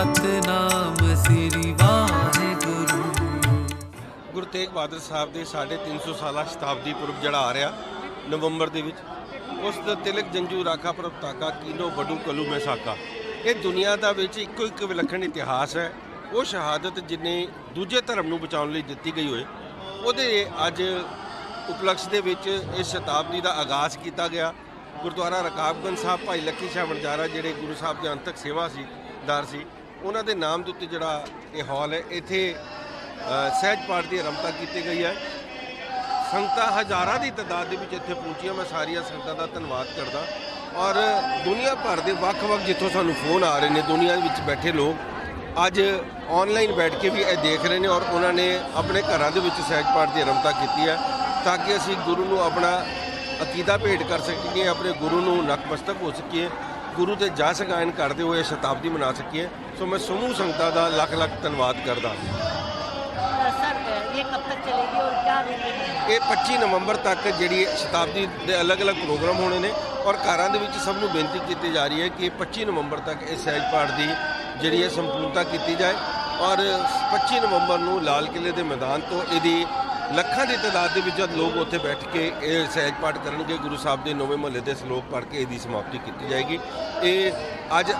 ਸਤਨਾਮ ਸ੍ਰੀ ਵਾਹਿਗੁਰੂ। ਗੁਰੂ ਤੇਗ ਬਹਾਦਰ ਸਾਹਿਬ ਦੇ 350 ਸਾਲਾ ਸ਼ਤਾਬਦੀ ਪੁਰਬ ਜਿਹੜਾ ਆ ਰਿਹਾ ਨਵੰਬਰ ਦੇ ਵਿੱਚ, ਉਸ ਦਾ ਤਿਲਕ ਜੰਜੂ ਰਾਖਾ ਪ੍ਰਭ ਤਾਕਾ ਕੀਨੋ ਬਡੂ ਕਲੂ ਮੈਂ ਸਾਕਾ ਇਹ ਦੁਨੀਆ ਦਾ ਵਿੱਚ ਇੱਕੋ ਇੱਕ ਵਿਲੱਖਣ ਇਤਿਹਾਸ ਹੈ। ਉਹ ਸ਼ਹਾਦਤ ਜਿਨੇ ਦੂਜੇ ਧਰਮ ਨੂੰ ਬਚਾਉਣ ਲਈ ਦਿੱਤੀ ਗਈ ਹੋਏ, ਉਹਦੇ ਅੱਜ ਉਪਲਕਸ਼ ਦੇ ਵਿੱਚ ਇਸ ਸ਼ਤਾਬਦੀ ਦਾ ਆਗਾਜ਼ ਕੀਤਾ ਗਿਆ। ਗੁਰਦੁਆਰਾ ਰਕਾਬਗੰਜ ਸਾਹਿਬ, ਭਾਈ ਲੱਕੀ ਸ਼ਾਹ ਵਣਜਾਰਾ, ਜਿਹੜੇ ਗੁਰੂ ਸਾਹਿਬ ਦੇ ਅੰਤਕ ਸੇਵਾ ਸੀ, ਦਾਰ ਸੀ ਉਹਨਾਂ ਦੇ ਨਾਮ ਦੇ ਉੱਤੇ ਜਿਹੜਾ ਇਹ ਹਾਲ ਹੈ, ਇੱਥੇ ਸਹਿਜ ਪਾਠ ਦੀ ਆਰੰਭਤਾ ਕੀਤੀ ਗਈ ਹੈ। ਸੰਗਤਾਂ ਹਜ਼ਾਰਾਂ ਦੀ ਤਾਦਾਦ ਦੇ ਵਿੱਚ ਇੱਥੇ ਪਹੁੰਚੀਆਂ। ਮੈਂ ਸਾਰੀਆਂ ਸੰਗਤਾਂ ਦਾ ਧੰਨਵਾਦ ਕਰਦਾ। ਔਰ ਦੁਨੀਆ ਭਰ ਦੇ ਵੱਖ-ਵੱਖ ਜਿੱਥੋਂ ਸਾਨੂੰ ਫੋਨ ਆ ਰਹੇ ਨੇ, ਦੁਨੀਆ ਵਿੱਚ ਬੈਠੇ ਲੋਕ, ਅੱਜ ਆਨਲਾਈਨ ਬੈਠ ਕੇ ਵੀ ਇਹ ਦੇਖ ਰਹੇ ਨੇ ਔਰ ਉਹਨਾਂ ਨੇ ਆਪਣੇ ਘਰਾਂ ਦੇ ਵਿੱਚ ਸਹਿਜ ਪਾਠ ਦੀ ਆਰੰਭਤਾ ਕੀਤੀ ਹੈ, ਤਾਂ ਕਿ ਅਸੀਂ ਗੁਰੂ ਨੂੰ ਆਪਣਾ ਅਕੀਦਾ ਭੇਟ ਕਰ ਸਕੀਏ, ਆਪਣੇ ਗੁਰੂ ਨੂੰ ਨਤਮਸਤਕ ਹੋ ਸਕੀਏ। ਗੁਰੂ ਤੇ ਜਸ ਗਾਇਨ ਕਰਦੇ ਹੋਏ ਸ਼ਤਾਬਦੀ ਮਨਾ ਸਕੀਏ ਸੋ ਮੈਂ ਸਮੂਹ ਸੰਗਤਾਂ ਦਾ ਲੱਖ ਲੱਖ ਧੰਨਵਾਦ ਕਰਦਾ ਇਹ ਕਬ ਤੱਕ ਚਲੇਗੀ ਔਰ ਕਿਆ ਇਹ 25 ਨਵੰਬਰ ਤੱਕ ਜਿਹੜੀ ਸ਼ਤਾਬਦੀ ਦੇ ਅਲੱਗ-ਅਲੱਗ ਪ੍ਰੋਗਰਾਮ ਹੋਣੇ ਨੇ ਔਰ ਘਰਾਂ ਦੇ ਵਿੱਚ ਸਭ ਨੂੰ ਬੇਨਤੀ ਕੀਤੀ ਜਾ ਰਹੀ ਹੈ ਕਿ 25 ਨਵੰਬਰ ਤੱਕ ਇਹ ਸਹਿਜ ਪਾਠ ਦੀ ਜਿਹੜੀ ਹੈ ਸੰਪੂਰਨਤਾ ਕੀਤੀ ਜਾਏ ਔਰ 25 ਨਵੰਬਰ ਨੂੰ ਲਾਲ ਕਿਲੇ ਦੇ ਮੈਦਾਨ ਤੋਂ ਇਹਦੀ ਲੱਖਾਂ ਦੀ ਤਾਦਾਦ ਦੇ ਵਿੱਚ ਜਦ ਲੋਕ ਉੱਥੇ ਬੈਠ ਕੇ ਇਹ ਸਹਿਜ ਪਾਠ ਕਰਨਗੇ। ਗੁਰੂ ਸਾਹਿਬ ਦੇ ਨੌਵੇਂ ਮਹੱਲੇ ਦੇ ਸ਼ਲੋਕ ਪੜ੍ਹ ਕੇ ਇਹਦੀ ਸਮਾਪਤੀ ਕੀਤੀ ਜਾਏਗੀ। ਇਹ ਅੱਜ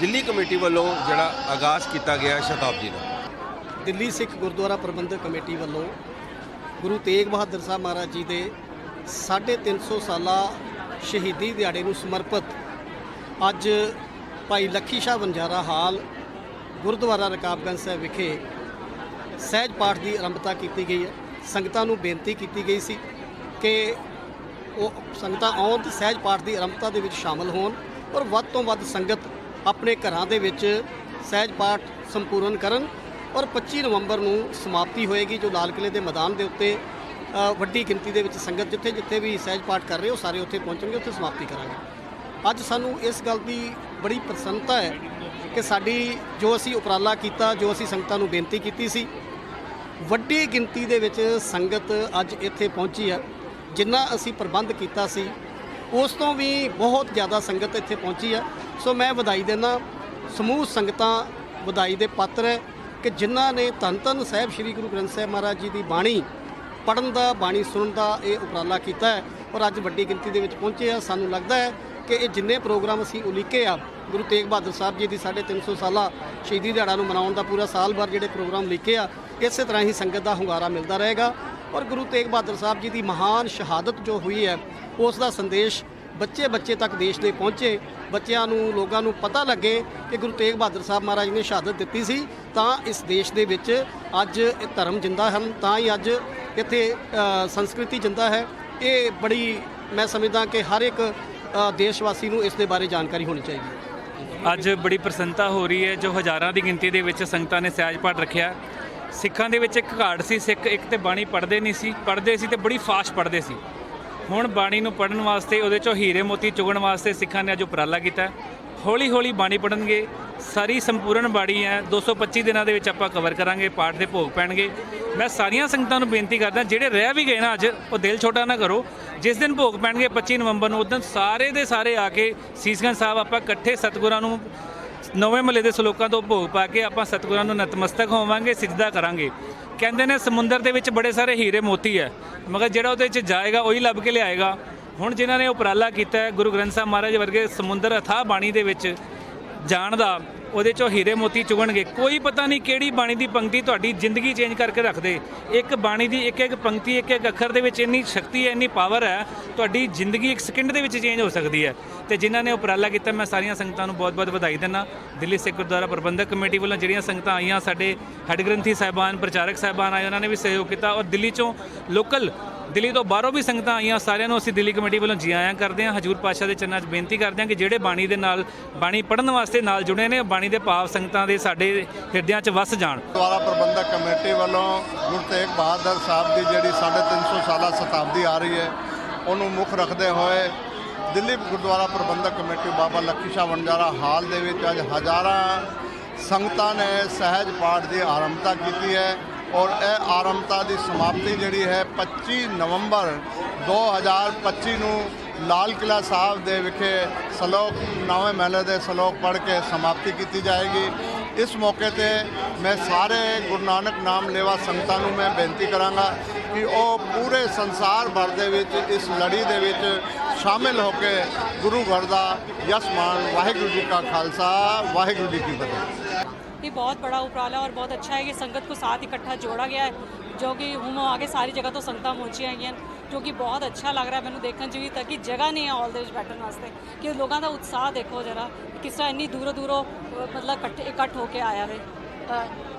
ਦਿੱਲੀ ਕਮੇਟੀ ਵੱਲੋਂ ਜਿਹੜਾ ਆਗਾਜ਼ ਕੀਤਾ ਗਿਆ ਸ਼ਤਾਬਦੀ ਦਾ। ਦਿੱਲੀ ਸਿੱਖ ਗੁਰਦੁਆਰਾ ਪ੍ਰਬੰਧਕ ਕਮੇਟੀ ਵੱਲੋਂ ਗੁਰੂ ਤੇਗ ਬਹਾਦਰ ਸਾਹਿਬ ਮਹਾਰਾਜ ਜੀ ਦੇ 350 ਸਾਲਾ ਸ਼ਹੀਦੀ ਦਿਹਾੜੇ ਨੂੰ ਸਮਰਪਿਤ ਅੱਜ ਭਾਈ ਲੱਖੀ ਸ਼ਾਹ ਵੰਜਾਰਾ ਹਾਲ ਗੁਰਦੁਆਰਾ ਰਕਾਬਗੰਜ ਸਾਹਿਬ ਵਿਖੇ ਸਹਿਜ ਪਾਠ ਦੀ ਆਰੰਭਤਾ ਕੀਤੀ ਗਈ ਹੈ। ਸੰਗਤਾਂ ਨੂੰ ਬੇਨਤੀ ਕੀਤੀ ਗਈ ਸੀ ਕਿ ਉਹ ਸੰਗਤਾਂ ਆਉਣ ਤੇ ਸਹਿਜ ਪਾਠ ਦੀ ਆਰੰਭਤਾ ਦੇ ਵਿੱਚ ਸ਼ਾਮਲ ਹੋਣ ਔਰ ਵੱਧ ਤੋਂ ਵੱਧ ਸੰਗਤ ਆਪਣੇ ਘਰਾਂ ਦੇ ਵਿੱਚ ਸਹਿਜ ਪਾਠ ਸੰਪੂਰਨ ਕਰਨ ਔਰ 25 ਨਵੰਬਰ ਨੂੰ ਸਮਾਪਤੀ ਹੋਏਗੀ ਜੋ ਲਾਲ ਕਿਲੇ ਦੇ ਮੈਦਾਨ ਦੇ ਉੱਤੇ ਵੱਡੀ ਗਿਣਤੀ ਦੇ ਵਿੱਚ ਸੰਗਤ ਜਿੱਥੇ ਜਿੱਥੇ ਵੀ ਸਹਿਜ ਪਾਠ ਕਰ ਰਹੇ ਹੋ ਸਾਰੇ ਉੱਥੇ ਪਹੁੰਚਣਗੇ, ਉੱਥੇ ਸਮਾਪਤੀ ਕਰਾਂਗੇ। ਅੱਜ ਸਾਨੂੰ ਇਸ ਗੱਲ ਦੀ ਬੜੀ ਪ੍ਰਸੰਨਤਾ ਹੈ ਕਿ ਸਾਡੀ ਜੋ ਅਸੀਂ ਉਪਰਾਲਾ ਕੀਤਾ, ਜੋ ਅਸੀਂ ਸੰਗਤਾਂ ਨੂੰ ਬੇਨਤੀ ਕੀਤੀ ਸੀ ਵੱਡੀ ਗਿਣਤੀ ਦੇ ਵਿੱਚ ਸੰਗਤ ਅੱਜ ਇੱਥੇ ਪਹੁੰਚੀ ਹੈ, ਜਿੰਨਾ ਅਸੀਂ ਪ੍ਰਬੰਧ ਕੀਤਾ ਸੀ, ਉਸ ਤੋਂ ਵੀ ਬਹੁਤ ਜ਼ਿਆਦਾ ਸੰਗਤ ਇੱਥੇ ਪਹੁੰਚੀ ਹੈ। ਸੋ ਮੈਂ ਵਧਾਈ ਦਿੰਦਾ, ਸਮੂਹ ਸੰਗਤਾਂ ਵਧਾਈ ਦੇ ਪਾਤਰ ਹੈ ਕਿ ਜਿਨ੍ਹਾਂ ਨੇ ਧੰਨ ਧੰਨ ਸਾਹਿਬ ਸ੍ਰੀ ਗੁਰੂ ਗ੍ਰੰਥ ਸਾਹਿਬ ਮਹਾਰਾਜ ਜੀ ਦੀ ਬਾਣੀ ਪੜਨ ਦਾ, ਬਾਣੀ ਸੁਣਨ ਦਾ ਇਹ ਉਪਰਾਲਾ ਕੀਤਾ ਹੈ। ਔਰ ਅੱਜ ਵੱਡੀ ਗਿਣਤੀ ਦੇ ਵਿੱਚ ਪਹੁੰਚੇ ਆ। ਸਾਨੂੰ ਲੱਗਦਾ ਹੈ ਕਿ ਇਹ ਜਿੰਨੇ ਪ੍ਰੋਗਰਾਮ ਅਸੀਂ ਉਲੀਕੇ ਆ, ਗੁਰੂ ਤੇਗ ਬਹਾਦਰ ਸਾਹਿਬ ਜੀ ਦੀ 350 ਸਾਲਾ ਸ਼ਹੀਦੀ ਦਿਹਾੜਾ ਨੂੰ ਮਨਾਉਣ ਦਾ ਪੂਰਾ ਸਾਲ ਭਰ ਜਿਹੜੇ ਪ੍ਰੋਗਰਾਮ ਲਿਖੇ ਆ, ਇਸੇ ਤਰ੍ਹਾਂ ਹੀ ਸੰਗਤ ਦਾ ਹੁੰਗਾਰਾ ਮਿਲਦਾ ਰਹੇਗਾ। ਔਰ ਗੁਰੂ ਤੇਗ ਬਹਾਦਰ ਸਾਹਿਬ ਜੀ ਦੀ ਮਹਾਨ ਸ਼ਹਾਦਤ ਜੋ ਹੋਈ ਹੈ, ਉਸ ਦਾ ਸੰਦੇਸ਼ ਬੱਚੇ ਬੱਚੇ ਤੱਕ ਦੇਸ਼ ਦੇ ਪਹੁੰਚੇ। ਬੱਚਿਆਂ ਨੂੰ, ਲੋਕਾਂ ਨੂੰ ਪਤਾ ਲੱਗੇ ਕਿ ਗੁਰੂ ਤੇਗ ਬਹਾਦਰ ਸਾਹਿਬ ਮਹਾਰਾਜ ਨੇ ਸ਼ਹਾਦਤ ਦਿੱਤੀ ਸੀ। ਤਾਂ ਇਸ ਦੇਸ਼ ਦੇ ਵਿੱਚ ਅੱਜ ਇਹ ਧਰਮ ਜਿੰਦਾ ਹਨ, ਤਾਂ ਹੀ ਅੱਜ ਇੱਥੇ ਸੰਸਕ੍ਰਿਤੀ ਜਿੰਦਾ ਹੈ। ਇਹ ਬੜੀ ਮੈਂ ਸਮਝਦਾ ਕਿ ਹਰ ਇੱਕ ਦੇਸ਼ ਵਾਸੀ ਨੂੰ ਇਸ ਦੇ ਬਾਰੇ ਜਾਣਕਾਰੀ ਹੋਣੀ ਚਾਹੀਦੀ ਅੱਜ ਬੜੀ ਪ੍ਰਸੰਨਤਾ ਹੋ ਰਹੀ ਹੈ ਜੋ ਹਜ਼ਾਰਾਂ ਦੀ ਗਿਣਤੀ ਦੇ ਵਿੱਚ ਸੰਗਤਾਂ ਨੇ ਸਿਆਜ ਪਾਠ ਰੱਖਿਆ। ਸਿੱਖਾਂ ਦੇ ਵਿੱਚ ਇੱਕ ਘਾਟ ਸੀ, ਸਿੱਖ ਇੱਕ ਤੇ ਬਾਣੀ ਪੜ੍ਹਦੇ ਨਹੀਂ ਸੀ, ਪੜ੍ਹਦੇ ਸੀ ਤੇ ਬੜੀ ਫਾਸਟ ਪੜ੍ਹਦੇ ਸੀ। ਹੁਣ ਬਾਣੀ ਨੂੰ ਪੜ੍ਹਨ ਵਾਸਤੇ, ਉਹਦੇ ਚੋਂ ਹੀਰੇ ਮੋਤੀ ਚੁਗਣ ਵਾਸਤੇ ਸਿੱਖਾਂ ਨੇ ਅੱਜ ਉਪਰਾਲਾ ਕੀਤਾ ਹੌਲੀ ਹੌਲੀ ਬਾਣੀ ਪੜ੍ਹਨਗੇ, ਸਾਰੀ ਸੰਪੂਰਨ ਬਾਣੀ ਹੈ 225 ਦਿਨਾਂ ਦੇ ਵਿੱਚ ਆਪਾਂ ਕਵਰ ਕਰਾਂਗੇ, ਪਾਠ ਦੇ ਭੋਗ ਪੈਣਗੇ। ਮੈਂ ਸਾਰੀਆਂ ਸੰਗਤਾਂ ਨੂੰ ਬੇਨਤੀ ਕਰਦਾ, ਜਿਹੜੇ ਰਹਿ ਵੀ ਗਏ ਨਾ ਅੱਜ, ਉਹ ਦਿਲ ਛੋਟਾ ਨਾ ਕਰੋ। ਜਿਸ ਦਿਨ ਭੋਗ ਪੈਣਗੇ 25 ਨਵੰਬਰ ਨੂੰ, ਉਸ ਦਿਨ ਸਾਰੇ ਦੇ ਸਾਰੇ ਆ ਕੇ ਸੀਸਗੰਜ ਸਾਹਿਬ ਆਪਾਂ ਇਕੱਠੇ ਸਤਿਗੁਰਾਂ ਨੂੰ, ਨਵੇਂ ਮਹੱਲੇ ਦੇ ਸ਼ਲੋਕਾਂ ਤੋਂ ਭੋਗ ਪਾ ਕੇ ਆਪਾਂ ਸਤਿਗੁਰਾਂ ਨੂੰ ਨਤਮਸਤਕ ਹੋਵਾਂਗੇ ਸਿਜਦਾ ਕਰਾਂਗੇ। ਕਹਿੰਦੇ ਨੇ ਸਮੁੰਦਰ ਦੇ ਵਿੱਚ ਬੜੇ ਸਾਰੇ ਹੀਰੇ ਮੋਤੀ ਹੈ। ਮਗਰ ਜਿਹੜਾ ਉਹਦੇ ਵਿੱਚ ਜਾਏਗਾ, ਉਹੀ ਲੱਭ ਕੇ ਲਿਆਏਗਾ। ਹੁਣ ਜਿਨ੍ਹਾਂ ਨੇ ਉਪਰਾਲਾ ਕੀਤਾ ਹੈ, ਗੁਰੂ ਗ੍ਰੰਥ ਸਾਹਿਬ ਮਹਾਰਾਜ ਵਰਗੇ ਸਮੁੰਦਰ ਅਥਾਹ ਬਾਣੀ ਦੇ ਵਿੱਚ ਜਾਣ ਦਾ ਉਹਦੇ ਚੋਂ ਹੀਰੇ ਮੋਤੀ ਚੁਗਣਗੇ। ਕੋਈ ਪਤਾ ਨਹੀਂ ਕਿਹੜੀ ਬਾਣੀ ਦੀ ਪੰਕਤੀ ਤੁਹਾਡੀ ਜ਼ਿੰਦਗੀ ਚੇਂਜ ਕਰਕੇ ਰੱਖ ਦੇ ਇੱਕ ਬਾਣੀ ਦੀ ਇੱਕ ਇੱਕ ਪੰਕਤੀ, ਇੱਕ ਇੱਕ ਅੱਖਰ ਦੇ ਵਿੱਚ ਇੰਨੀ ਸ਼ਕਤੀ ਹੈ, ਇੰਨੀ ਪਾਵਰ ਹੈ, ਤੁਹਾਡੀ ਜ਼ਿੰਦਗੀ ਇੱਕ ਸਕਿੰਟ ਦੇ ਵਿੱਚ ਚੇਂਜ ਹੋ ਸਕਦੀ ਹੈ। ਤੇ ਜਿਨ੍ਹਾਂ ਨੇ ਉਪਰਾਲਾ ਕੀਤਾ, ਮੈਂ ਸਾਰੀਆਂ ਸੰਗਤਾਂ ਨੂੰ ਬਹੁਤ-ਬਹੁਤ ਵਧਾਈ ਦਿੰਦਾ। ਦਿੱਲੀ ਸਿੱਖ ਗੁਰਦੁਆਰਾ ਪ੍ਰਬੰਧਕ ਕਮੇਟੀ ਵੱਲੋਂ ਜਿਹੜੀਆਂ ਸੰਗਤਾਂ ਆਈਆਂ, ਸਾਡੇ ਹੱਡ ਗ੍ਰੰਥੀ ਸਾਹਿਬਾਨ, ਪ੍ਰਚਾਰਕ ਸਾਹਿਬਾਨ ਆਏ, ਉਹਨਾਂ ਨੇ ਵੀ ਸਹਿਯੋਗ ਕੀਤਾ। ਔਰ ਦਿੱਲੀ ਚੋਂ ਲੋਕਲ ਦਿੱਲੀ ਤੋਂ ਬਾਹਰੋਂ ਵੀ ਸੰਗਤਾਂ ਆਈਆਂ। ਸਾਰਿਆਂ ਨੂੰ ਅਸੀਂ ਦਿੱਲੀ ਕਮੇਟੀ ਵੱਲੋਂ ਜੀ ਆਇਆਂ ਕਰਦੇ ਹਾਂ। ਹਜੂਰ ਪਾਤਸ਼ਾਹ ਦੇ ਚਰਨਾਂ 'ਚ ਬੇਨਤੀ ਕਰਦੇ ਹਾਂ ਕਿ ਜਿਹੜੇ ਬਾਣੀ ਦੇ ਨਾਲ, ਬਾਣੀ ਪੜ੍ਹਨ ਵਾਸਤੇ ਨਾਲ ਜੁੜੇ ਨੇ, ਬਾਣੀ ਦੇ ਭਾਵ ਸੰਗਤਾਂ ਦੇ ਸਾਡੇ ਹਿਰਦਿਆਂ 'ਚ ਵਸ ਜਾਣ। ਦੁਆਰਾ ਪ੍ਰਬੰਧਕ ਕਮੇਟੀ ਵੱਲੋਂ ਗੁਰੂ ਤੇਗ ਬਹਾਦਰ ਸਾਹਿਬ ਦੀ ਜਿਹੜੀ 350 ਸਾਲਾ ਸ਼ਤਾਬਦੀ ਆ ਰਹੀ ਹੈ, ਉਹਨੂੰ ਮੁੱਖ ਰੱਖਦੇ ਹੋਏ ਦਿੱਲੀ ਗੁਰਦੁਆਰਾ ਪ੍ਰਬੰਧਕ ਕਮੇਟੀ ਬਾਬਾ ਲੱਖੀ ਸ਼ਾਹ ਵਣਜਾਰਾ ਹਾਲ ਦੇ ਵਿੱਚ ਅੱਜ ਹਜ਼ਾਰਾਂ ਸੰਗਤਾਂ ਨੇ ਸਹਿਜ ਪਾਠ ਦੀ ਆਰੰਭਤਾ ਕੀਤੀ ਹੈ। ਔਰ ਇਹ ਆਰੰਭਤਾ ਦੀ ਸਮਾਪਤੀ ਜਿਹੜੀ ਹੈ 25 ਨਵੰਬਰ 2025 ਨੂੰ ਲਾਲ ਕਿਲਾ ਸਾਹਿਬ ਦੇ ਵਿਖੇ ਸਲੋਕ, ਨਵੇਂ ਮਹਿਲੇ ਦੇ ਸਲੋਕ ਪੜ੍ਹ ਕੇ ਸਮਾਪਤੀ ਕੀਤੀ ਜਾਏਗੀ। ਇਸ ਮੌਕੇ ਤੇ ਮੈਂ ਸਾਰੇ ਗੁਰੂ ਨਾਨਕ ਨਾਮ ਲੇਵਾ ਸੰਗਤਾਂ ਨੂੰ ਮੈਂ ਬੇਨਤੀ ਕਰਾਂਗਾ ਕਿ ਉਹ ਪੂਰੇ ਸੰਸਾਰ ਭਰ ਦੇ ਵਿੱਚ, ਇਸ ਲੜੀ ਦੇ ਵਿੱਚ ਸ਼ਾਮਿਲ ਹੋ ਕੇ ਗੁਰੂ ਘਰ ਦਾ ਯਸ਼ ਮਾਣ ਵਾਹਿਗੁਰੂ ਜੀ ਕਾ ਖਾਲਸਾ, ਵਾਹਿਗੁਰੂ ਜੀ ਕੀ ਫਤਿਹ। ये बहुत बड़ा उपराला और बहुत अच्छा है कि संगत को साथ इकट्ठा जोड़ा गया है जो कि ਹੁਣ ਆਗੇ ਸਾਰੀ ਜਗ੍ਹਾ ਤੋਂ ਸੰਗਤਾਂ ਪਹੁੰਚੀਆਂ ਹੈਗੀਆਂ ਜੋ ਕਿ ਬਹੁਤ ਅੱਛਾ ਲੱਗ ਰਿਹਾ ਮੈਨੂੰ ਦੇਖਣ 'ਚ ਵੀ ਤਾਂ ਕਿ ਜਗ੍ਹਾ ਨਹੀਂ ਹੈ ਹਾਲ ਦੇ ਵਿੱਚ ਬੈਠਣ ਵਾਸਤੇ ਕਿ ਲੋਕਾਂ ਦਾ ਉਤਸ਼ਾਹ ਦੇਖੋ ਜਰਾ ਕਿਸ ਤਰ੍ਹਾਂ ਇੰਨੀ ਦੂਰੋਂ ਦੂਰੋਂ ਅ, ਮਤਲਬ ਇਕੱਠੇ ਇਕੱਠ ਹੋ ਕੇ ਆਇਆ ਵੇ ਅ,